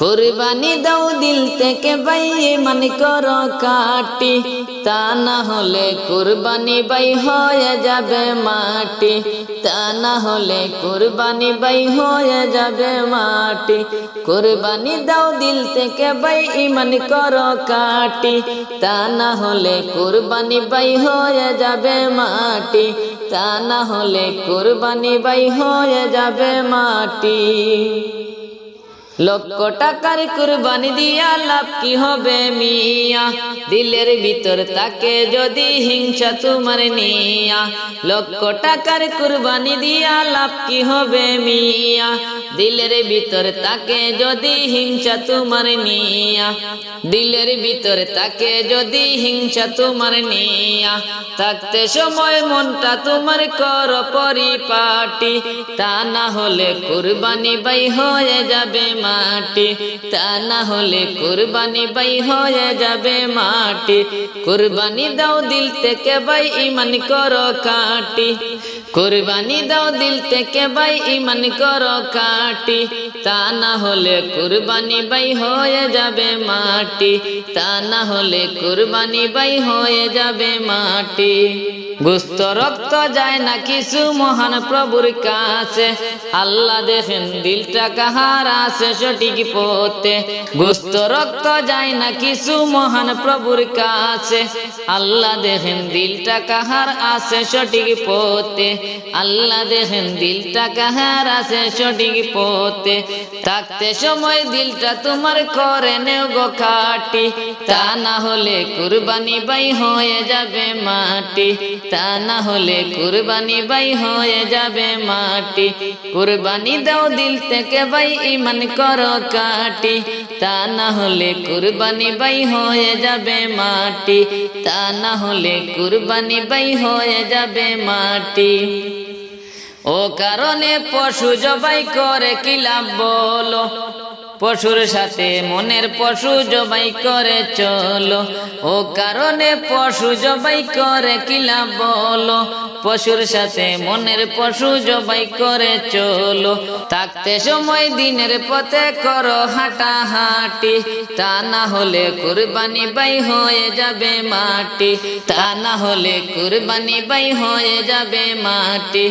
কুরবানি দাও দিল থেকে বাইয়ে মান করো কাটি, তা না হলে কুরবানি বাই হয়ে যাবে মাটি, তা না হলে কুরবানি বাই হয়ে যাবে মাটি। কুরবানি দাও দিল থেকে বাই ইমান করো কাটি, তা না হলে কুরবানি বাই হয়ে যাবে মাটি, তা না হলে কুরবানি বাই হয়ে যাবে মাটি। লক্ষ টাকার কুরবানি দিয়া লাভ কি হবে মিয়া? দিলের ভিতর তাকে যদি হিংসা তোমার নিয়া। লক্ষ টাকার কুরবানি দিয়া লাভ কি হবে মিয়া? দিলের ভিতর তাকে যদি হিংসা তোমার নিয়া। দিলের ভিতর তাকে যদি হিংসা তোমার নিয়া। থাকতে সময় মনটা তোমার কর পরিপাটি। তা না হলে কুরবানি বাই হয়ে যাবে মাটি, তা না হলে কুরবানি বাই হয়ে যাবে মাটি। কুরবানি দাও দিল থেকে বাই ইমান করো কাটি। কুরবানি দাও দিল থেকে বাই ইমান করো কাটি। তা না হলে কুরবানি বাই হয়ে যাবে মাটি। তা না হলে কুরবানি বাই হয়ে যাবে মাটি। গুস্ত রক্ত যায় না কিছু মহান প্রভুর কাছে। আল্লাহ দেখেন দিলটা কাহার আছে সঠিক পথে। গুস্ত রক্ত যায় না কিছু মহান প্রভুর কাছে। আল্লাহ দেখেন দিলটা কাহার আছে সঠিক পথে। আল্লাহ দেখেন দিলটা কাহার আছে সঠিক পথে। থাকতে সময় দিলটা তোমার করে নেও গো খাটি। তা না হলে কুরবানি বাই হয়ে যাবে মাটি। তা না হলে কুরবানি বাই হয়ে যাবে মাটি। কুরবানি দাও দিল থেকে বাই ইমান করো কাটি। তা না হলে কুরবানি বাই হয়ে যাবে মাটি। তা না হলে কুরবানি বাই হয়ে যাবে মাটি। ও কারণে পশু জবাই করে কি লাভ বলো? পশুর সাথে মনের পশু জবাই করে চলো। ও কারণে পশু জবাই করে কিলা বলো। পশুর সাথে মনের পশু জবাই করে চলো। থাকতে সময় দিনের পথে করো হাঁটা হাঁটি তা না হলে কুরবানি বাই হয়ে যাবে মাটি। তা না হলে কুরবানি বাই হয়ে যাবে মাটি।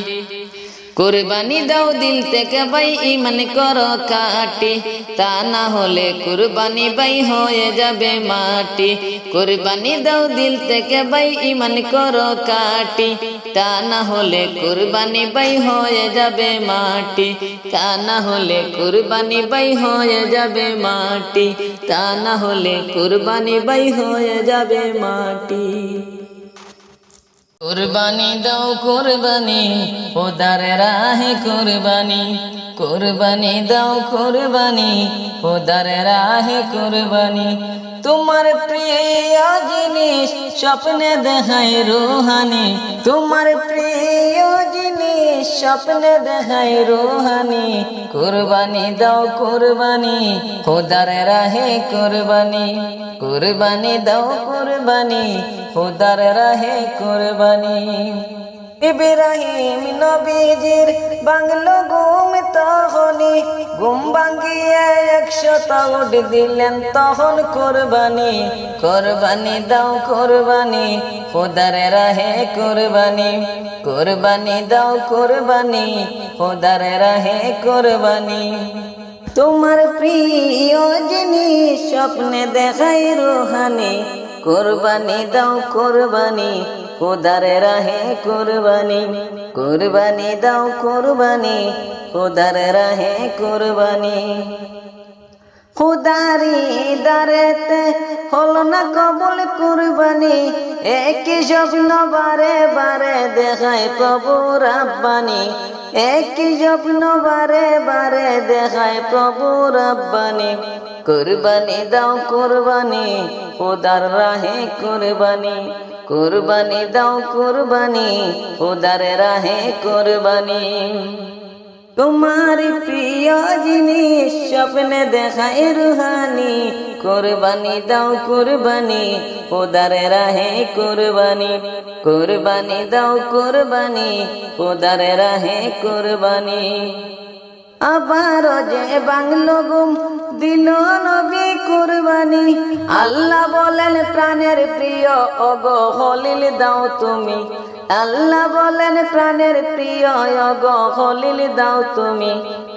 কুরবানি দাও দিল থেকে বাই ইমান করো কাটি। তা না হলে কুরবানি বাই হয়ে যাবে মাটি। কুরবানি দাও দিল থেকে বাই ইমান করো কাটি। তা না হলে কুরবানি বাই হয়ে যাবে মাটি। তা না হলে কুরবানি বাই হয়ে যাবে মাটি। তা না হলে কুরবানি বাই হয়ে যাবে মাটি। কুরবানি দাও কুরবানি ওদার রাহে কুরবানি। কুরবানি দাও কুরবানি ওদার রাহে কুরবানি। তোমার প্রিয় জিনিস স্বপ্নে দেখায় রোহানি। তোমার প্রিয় জিনিস স্বপ্নে দেখায় রোহানি। কুরবানি দাও কুরবানি, খোদার রাহে কুরবানি। কুরবানি দাও কুরবানি, খোদার রাহে কুরবানি। ইব্রাহিম নবীজির বাংলো ঘুম তখনই, ঘুম ভাঙ্গিয়ে একশো তাউট দিলেন তখন কোরবানি। কোরবানি দাও কোরবানি খোদার রাহে কোরবানি। কোরবানি দাও কোরবানি খোদার রাহে কোরবানি। তোমার প্রিয় জিনিস স্বপ্নে দেখাই রোহানি, কোরবানি দাও কোরবানি খোদারে রাহে কোরবানি কোরবানি দাও কোরবানি, খোদার রাহে কোরবানি। খুদারি দারেতে হল না কবল কুরবানি, একই স্বপ্ন বারে বারে দেখায় প্রভু রাব্বানি। একই স্বপ্ন বারে বারে দেখায় প্রভু রাব্বানি। কুরবানি দাও কুরবানি, খোদার রাহে কুরবানি। কুরবানি দাও কুরবানি খোদার রাহে কুরবানি। তোমার প্রিয় জিনিস স্বপ্নে দেখায় রুহানি, কোরবানি দাও কোরবানি খোদার রাহে কোরবানি। কোরবানি দাও কোরবানি খোদার রাহে কোরবানি। আবারও যে বাংলো গুম দিল নবী কুরবানি। আল্লাহ বলেন, প্রাণের প্রিয় অগ হলিল দাও তুমি। আল্লাহ বলেন, প্রাণের প্রিয় অগ হলিল দাও তুমি।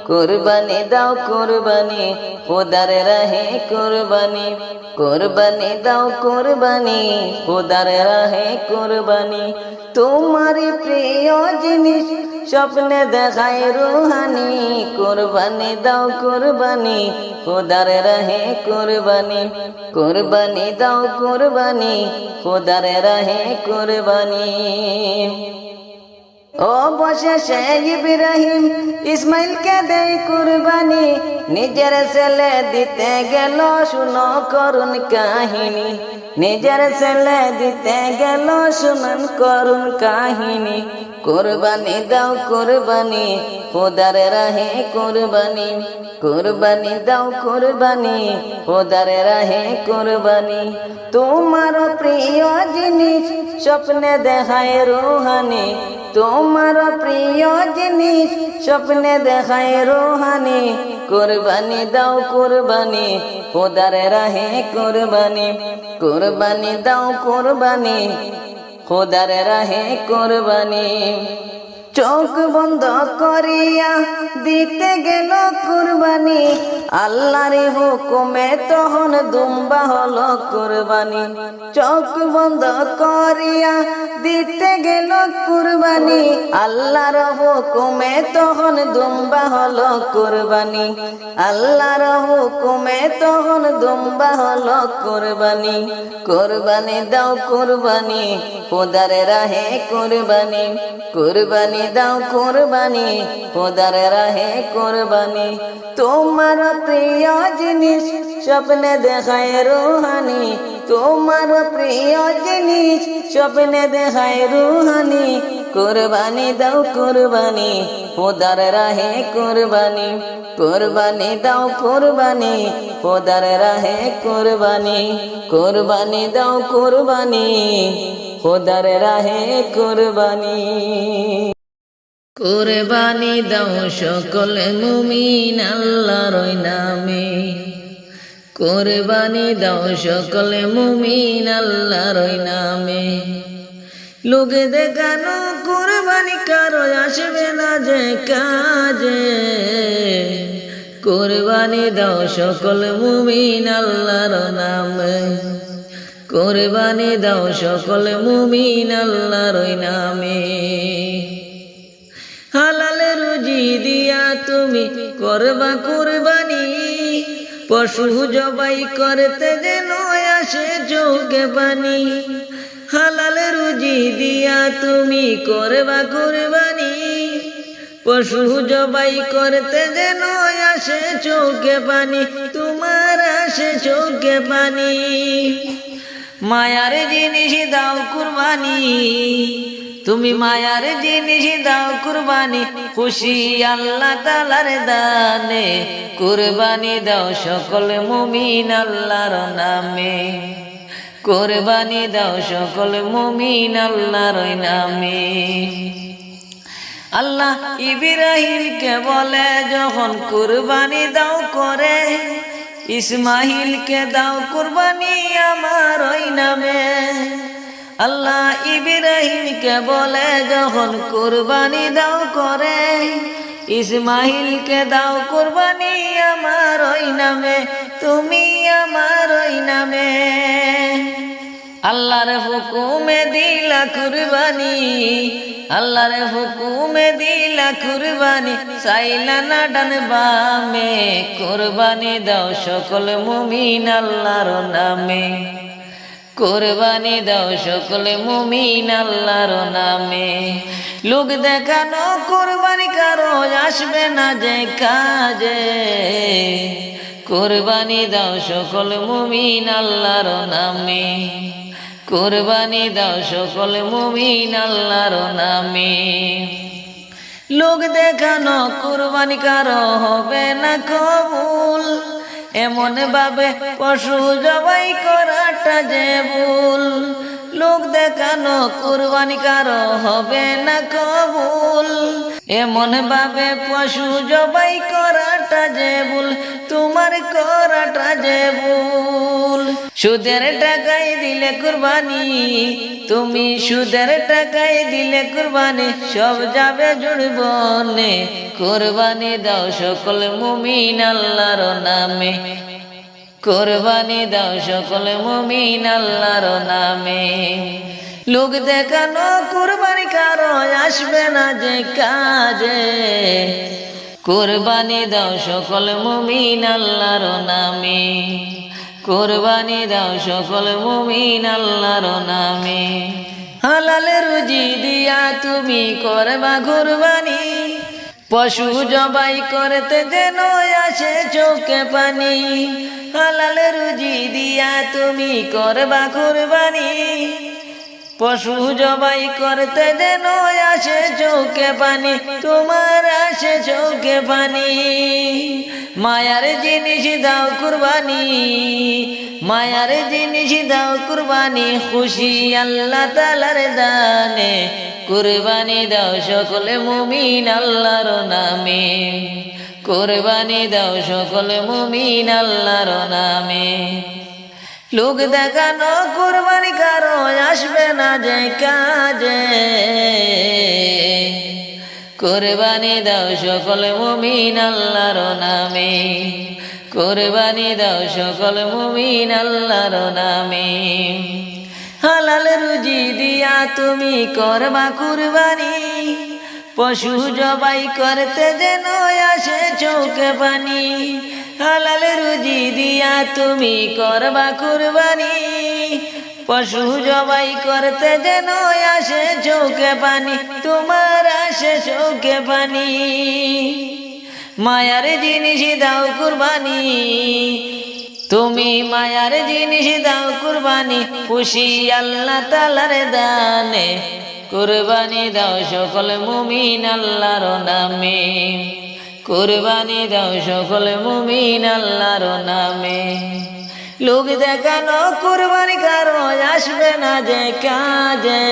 কুরবানি দাও কুরবানি, খোদার রাহে কুরবানি। কুরবানি দাও কুরবানি, খোদার রাহে কুরবানি। তোমারই প্রিয় জিনিস স্বপ্নে দেখায় রুহানি, কুরবানি দাও কুরবানি, খোদার রাহে কুরবানি কুরবানি দাও কুরবানি, খোদার রাহে কুরবানি। ও বসে সে ইব্রাহিম ইসমাইলকে দেই কুরবানি, নিজের ছেলে দিতে গেল শুনো করুন কাহিনী। নিজের ছেলে দিতে গেল শুনুন করুন কাহিনী। কুরবানি দাও কুরবানি, খোদার রাহে কুরবানি। কুরবানি দাও কুরবানি, খোদার রাহে কুরবানি। তোমার প্রিয় জিনিস স্বপ্নে দেখায় রুহানি। তোমার প্রিয় জিনিস স্বপ্নে দেখায় রুহানি। কুরবানি দাও কুরবানি, খোদার রাহে কুরবানি। কুরবানি দাও কুরবানি খোদার রাহে কুরবানি। চোখ বন্ধ করিয়া দিতে গেল কুরবানি। আল্লাহর হুকুমে তখন দুম্বা হলো কুরবানি। চোখ বন্ধ করিয়া দিতে গেল কুরবানি। আল্লাহর হুকুমে তখন দুম্বা হলো কুরবানি। আল্লাহর হুকুমে তখন দুম্বা হলো কুরবানি। কুরবানি দাও কুরবানি, খোদার রাহে কুরবানি। কুরবানি দাও কুরবানি, খোদার রাহে কুরবানি। তোমার প্রিয় জিনিস, স্বপ্নে দেখায় রুহানি। তোমার প্রিয় জিনিস স্বপ্নে দেখায় রুহানি। কুরবানি দাও কুরবানি খোদার রাহে কুরবানি। কুরবানি দাও কুরবানি খোদার রাহে কুরবানি। কুরবানি দাও কুরবানি খোদার রাহে কুরবানি। কুরবানি দাও সকল মুমিন আল্লাহর নামে। কুরবানি দাও সকল মুমিন আল্লাহর নামে। লোকে দেখানো কুরবানি কারও আসবে না যে কাজে। কুরবানি দাও সকল মুমিন আল্লাহর নামে। কুরবানি দাও সকল মুমিন আল্লাহর নামে। হালাল রুজি দিয়া তুমি করবা কুরবানি। পশু জবাই করতে যেন আসে চৌকে পানি হালাল রুজি দিয়া তুমি করবা কুরবানি। পশু জবাই করতে যেন আসে চৌকে পানি তোমার আসে চৌকে পানি মায়ার জিনিস দাও কুরবানি। তুমি মায়ার জিনিস দাও কুরবানি, খুশি আল্লাহ তালার দানে। কুরবানি দাও সকল মুমিন আল্লাহর নামে। কুরবানি দাও সকল মুমিন আল্লাহর নামে। আল্লাহ ইব্রাহিমকে বলে, যখন কুরবানি দাও করে ইসমাহিলকে দাও কুরবানি আমার ওই নামে। আল্লাহ ইব্রাহিমকে বলে, যখন কুরবানি দাও করে ইসমাহিলকে দাও কুরবানি আমার ওই নামে, তুমি আমার ওই নামে। আল্লাহর হুকুমে দিলা কুরবানি, আল্লাহর হুকুমে দিলা কুরবানি, চাইলা না ডান বামে, কুরবানি দাও সকল মুমিন আল্লাহর নামে। কোরবানি দাও সকল মুমিন আল্লাহর নামে। লোক দেখানো কোরবানি কারও আসবে না যে কাজে। কোরবানি দাও সকল মুমিন আল্লাহর নামে। কোরবানি দাও সকল মুমিন আল্লাহর নামে। লোক দেখানো কোরবানি কারও হবে না কবুল। এমন ভাবে পশু জবাই করাটা যে ভুল। লোক দেখানো কুরবানি কারও হবে না কবুল। এমন ভাবে পশু জবাই করাটা যে ভুল, তোমার করাটা যে ভুল। সুদের টাকায় দিলে কুরবানি, তুমি সুদের টাকায় দিলে কুরবানি, সব যাবে জুড়বনে কুরবানি দাও সকল মুমিন আল্লাহর নামে। কোরবানি দাও সকল মুমিন আল্লাহর নামে। লোক দেখানো কোরবানি কারও, আসবে না যে কাজে। কোরবানি দাও সকল মুমিন আল্লাহর নামে। কোরবানি দাও সকল মুমিন আল্লাহর নামে। হালাল রুজি দিয়া তুমি করবা কুরবানি। পশু জবাই করতে যেন আসে চোখে পানি। হালাল রুজি দিয়া তুমি করবা কুরবানি। পশু জবাই করতে যেন আসে চোখে পানি, তোমার আসে চোখে পানি। মায়ার জিনিস দাও কুরবানি, মায়ার জিনিস দাও কুরবানি, খুশি আল্লাহ তালার দানে। কুরবানি দাও সকলে মুমিন আল্লাহর নামে। কুরবানি দাও সকলে মুমিন আল্লাহর নামে। লোক দেখানো কুরবানি কারও আসবে না যে কাজে। কোরবানি দাও সকল মুমিন আল্লাহর নামে। কোরবানি দাও সকল মুমিন আল্লাহর নামে। হালাল রুজি দিয়া তুমি করবা কুরবানি। পশু জবাই করতে যেন আসে চৌকে পানি। হালাল রুজি দিয়া তুমি করবা কুরবানি। পশু জবাই করতে যেন আসে চৌকে পানি, তোমার আসে চৌকে পানি। মায়ার জিনিস দাও কুরবানি, তুমি মায়ার জিনিস দাও কুরবানি, খুশি আল্লাহ তালার দানে। কুরবানি দাও সকল মুমিন আল্লাহর নামে। কুরবানি দাও সকল মুমিন আল্লাহর নামে। লোক দেখানো কুরবানি কারও আসবে না যে কাজে।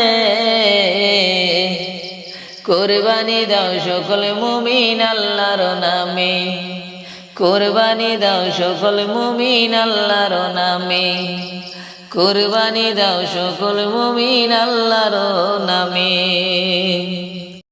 কোরবানি দাও সকল মুমিন আল্লাহর নামে। কোরবানি দাও সকল মুমিন আল্লাহর নামে। কোরবানি দাও সকল মুমিন আল্লাহর নামে।